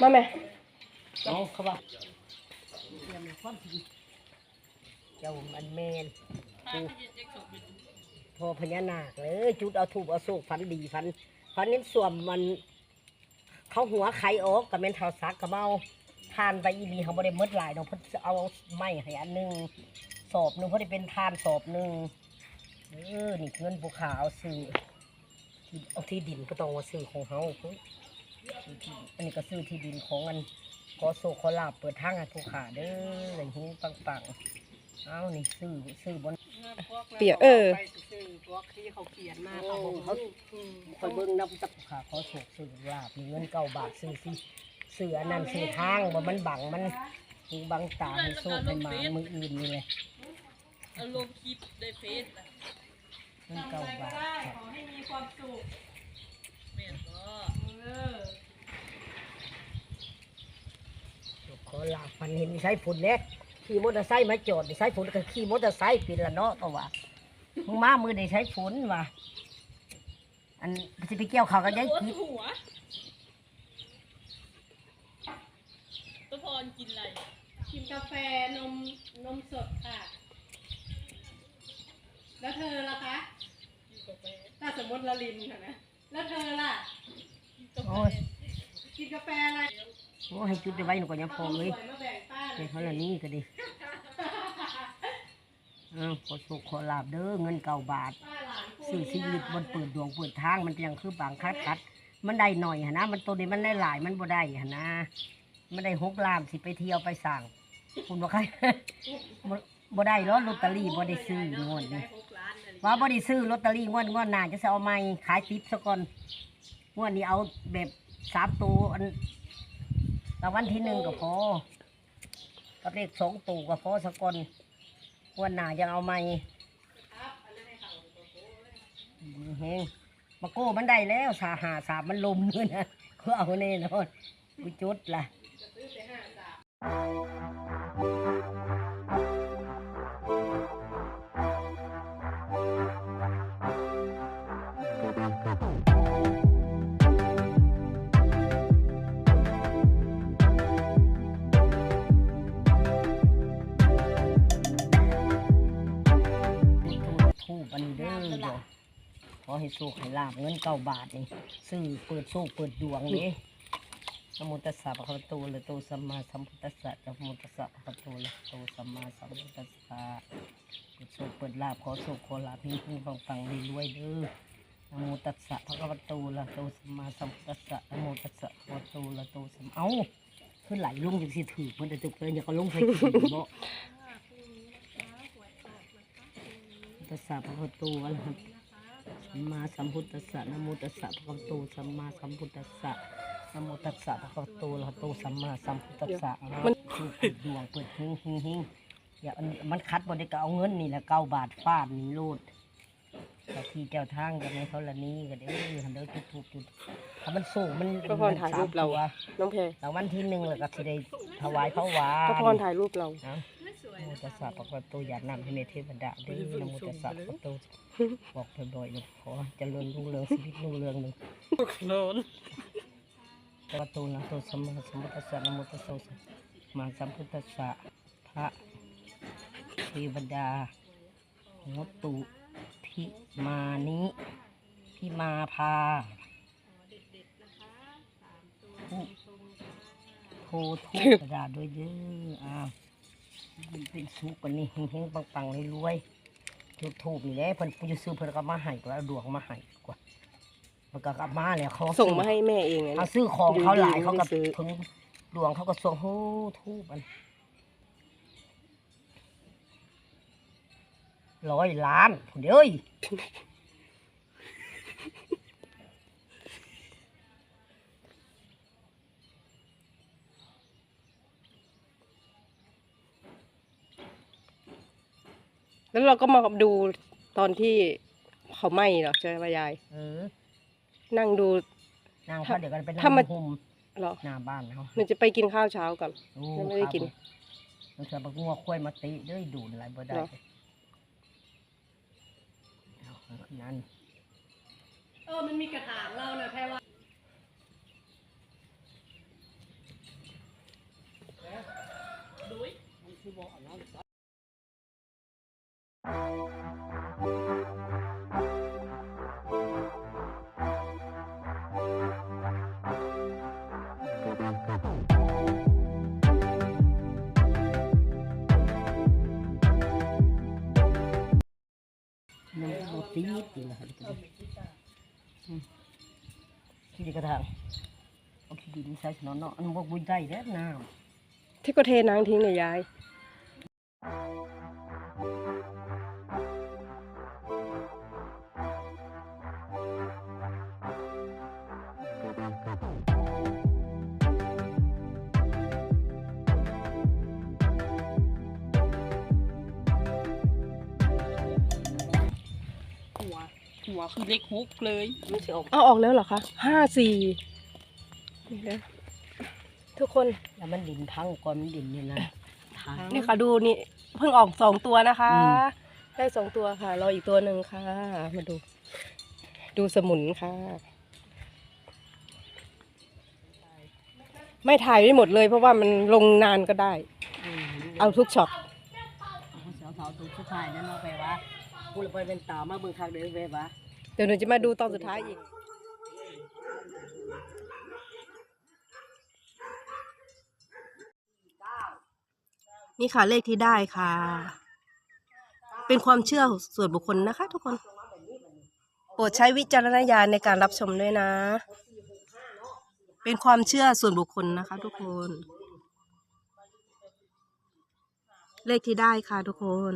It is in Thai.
มาแม่เอาเขาบอกเยี่ยมความจริงเจ้ามันแมนกูพอพญานาคเลยจุดเอาถูกเอาโศกฟันดีฟันฟันนี้ส่วมมัน เขาหัวไข่ออกกับเมนเทาซักกับเมาทานไปอีบีเขาบ่ได้หมดหลายเนาะเพิ่นจะเอาไม้ให้อันหนึงสอบหนึงเพิ่นได้เป็นทานสอบหนึงเออนี่เงินภูเขาเอาซื้อที่เอาที่ดินก็ต้องมาซื้อของเฮา เพิ่นที่ที่อันนี้ก็ซื้อที่ดินของอันขอโซขอลาบเปิดทางให้ภูขาเด้ออย่างนี้ปังๆเอานี่ซื้อซื้อบนเปียกเออ ไปซื้อพวกที่เขาเขียนมาโอ้เขาบอกเขาคอยเบิ่งน้ำตักขาขอโศกซื้อลาบมีเงินเก้าบาทซื้อสิซื้ออันนั้นซื้อทางว่ามันบังมันมีบังตาให้โชคให้มามืออื่นนี่เลยเอาลงคลิปในเฟซน่ะเงินเก้าบาทครับขอให้มีความสุข แม่นบ่ เออ ขอลาฟันเห็นใช้ฝุ่นเนี่ยขี่มอเตอร์ไซค์มาจอดใช้ฝุ่นก็ขี่มอเตอร์ไซค์ปีละเนาะตัวว่ามึงมามือได้ใช้ฝุ่นว่ะอันสิไปเกี่ยวเขากันยังโอ้คิดหัวตัวพรกินอะไรกินกาแฟนมนมสดค่ะ แล้วเธอล่ะคะถ้าสมมติละลินค่ะนะแล้วเธอล่ะกินกาแฟอะไร โอ้ให้จุดได้ไว้หนูก็ยังพอเลยสวยมาแบ่งป้าหน่ในอยเขาละนี่ก็ดีอ้าวขอโชคขอลาบเด้อเงินเก้าบาทสื่อชีวิตนะบนเปิดดวงเปิดทางมันยังคือบางคัดคัด มันได้หน่อยนะมันตัวนี้มันได้หลายมันบ่ได้นนะมันได้หกล้านสิไปเที่ยวไปสั่งคุณบอกใครบ่ได้รอลอตเตอรี่บ่ได้ซื้องวดนี้หกล้านเลยว่าบ่ได้ซื้อลอตเตอรี่งวดงวดหน้าจะเอาใหม่ขายติปซะก่อนงวดนี้เอาแบบสามตัวอัน รางวัลที่หนึ่งก็พอกับเลขสองตู่ก็พอสกลวันหน้ายังเอาไม่ครับอันนั้นให้เขาวโตเลยเฮงมาโก้มันได้แล้วสาหาสามมันลมเลยนะเขาเอาแน่นอนกูจุดล่ะ ขอให้โชคให้ลาบเงินเก้าบาทนี่ซื้อเปิดโชคเปิดดวงนี่นะโมตัสสะภะคะวะโตอะระหะโตสัมมาสัมพุทธัสสะนะโมตัสสะภะคะวะโตอะระหะโตสัมมาสัมพุทธัสสะเปิดโชคเปิดลาบขอโชคขอลาบให้คุณฟังฟังๆรวยๆเด้อนะโมตัสสะภะคะวะโตอะระหะโตสัมมาสัมพุทธัสสะนะโมตัสสะภะคะวะโตอะระหะโตสัมเอ้าคือไหลลงจังสิถือมันจะจุกเลยอย่าก็ลงใส่ขีดบ่ตัสสะภะคะวะโตอะระหะ สัมมาสัมพุทธัสสะนะโมตัสสะภะคะวะโตสัมมาสัมพุทธัสสะนะโมตัสสะภะคะวะโตอะระหะโตสัมมาสัมพุทธัสสะมันคือเปิดดวงเปิดเฮงเฮงเฮงอย่าอันมันคัดบ่ได้ก็เอาเงินนี่แหละเก้าบาทฟาดนี่โลดเจ้าที่เจ้าทางกันในเขาละนี้ก็เด้อหันเด้อจุดถูกจุดถ้ามันสูงมันพระพรถ่ายรูปเราสมตัวน้องเพรางวัลที่หนึ่งแล้วก็สิได้ถวายพระวาพระนพรถ่ายรูปเรานะนะโม ตัสสะปะคะวะโตอยากนำให้เมเทวดาเด้อนะโมตัสสะปะคะวะโตบอกบ่อยๆหนะขอเจริญรุ่งเรืองชีวิตรุ่งเรืองหนึ่งโนนปะคะวะโตนะโตสัมมาสัมพุทธัสสะนะโมตัสสะมาสัมพุทธัสสะพระเทวดาหัวตุพิมานิพิมาพาผู้โพทุกระดาษด้วยเด้ออ้าว มันเป็นสุกกว่านี้เฮงๆปังๆรวยๆถูกถูกนี่แหละเพิ่นอยู่ซื้อเพิ่นก็มาให้ก็เอาดวงมาให้กว่ามันก็กลับมาแล้วเขาส่งมาให้แม่เองไงเขาซื้อของเขาหลายอยู่ดีๆเขาก็ไม่ซื้อถึงดวงเขาก็ส่งฮู้ทูบมันร้อยล้านเดี๋ย แล้วเราก็มาดูตอนที่เขาไหม้เหรอใช่ไหมยายนั่งดูนั่งเขาเดี๋ยวกันไปนั่งถ้มหมหรอหน้าบ้านเขาหนูจะไปกินข้าวเช้าก่อนไม่ได้กิน ครับมันเอบกงัวควยมาตีเด้วยดูอะไรบ่ได้เอาะนั่นเออ มันมีกระถางเราเนะแพรว่าดุย คือบกินนะครับขี้ดีกระถางเอาขี้ดินใส่ถนนเนาะอันบอกบุญใจแล้วน้ำที่ก็เทนางทิ้งเลยยาย หัวคือเล็กฮุกเลยำไม่ใช่ออกเอาออกแล้วเหรอคะห้าสี่นี่นะทุกคน แล้วมันดินพังก่อนมันดินเนี่ยนะทาง นี่ค่ะดูนี่เพิ่งออกสองตัวนะคะ อืม ได้สองตัวค่ะ รออีกตัวหนึ่งค่ะ มาดู ดูสมุนค่ะ ไม่ถ่ายไม่หมดเลย เพราะว่ามันลงนานก็ได้อืมเอาทุกช็อต เอาเสาเสาตัวสุดท้ายนั่นเอาไปวะ กูเลยไปเป็นตามาเบิ่งทางเดินไปวะเดี๋ยวหนูจะมาดูตอนสุดท้ายอีก นี่ค่ะเลขที่ได้ค่ะ เป็นความเชื่อส่วนบุคคลนะคะ ทุกคน โปรดใช้วิจารณญาณในการรับชมด้วยนะ เป็นความเชื่อส่วนบุคคลนะคะ ทุกคน เลขที่ได้ค่ะทุกคน